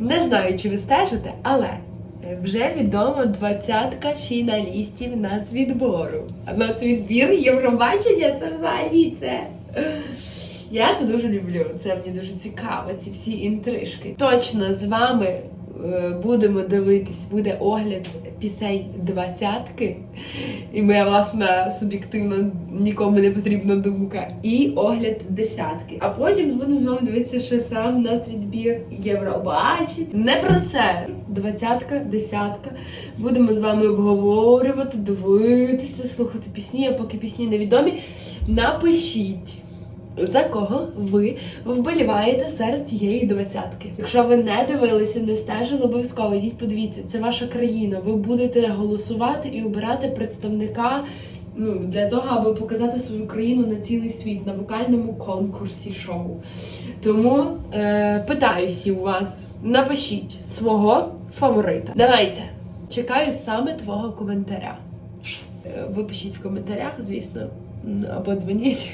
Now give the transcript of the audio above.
Не знаю, чи ви стежите, але е, вже відомо двадцятка фіналістів нацвідбору. А нацвідбір Євробачення це взагалі це. Я це дуже люблю. Це мені дуже цікаво, ці всі інтрижки. Точно з вами будемо дивитись, буде огляд пісень двадцятки. І моя власна суб'єктивна нікому не потрібна думка. І огляд десятки. А потім буду з вами дивитися ще сам нацвідбір Євробачення. Не про це. Двадцятка, десятка. Будемо з вами обговорювати, дивитися, слухати пісні. А поки пісні невідомі, напишіть. За кого ви вболіваєте серед тієї двадцятки? Якщо ви не дивилися, не стежили, обов'язково йдіть, подивіться, це ваша країна. Ви будете голосувати і обирати представника ну, для того, аби показати свою країну на цілий світ на вокальному конкурсі шоу. Тому е, питаюся у вас, напишіть свого фаворита. Давайте. Чекаю саме твого коментаря. Е, Ви пишіть в коментарях, звісно, або дзвоніть.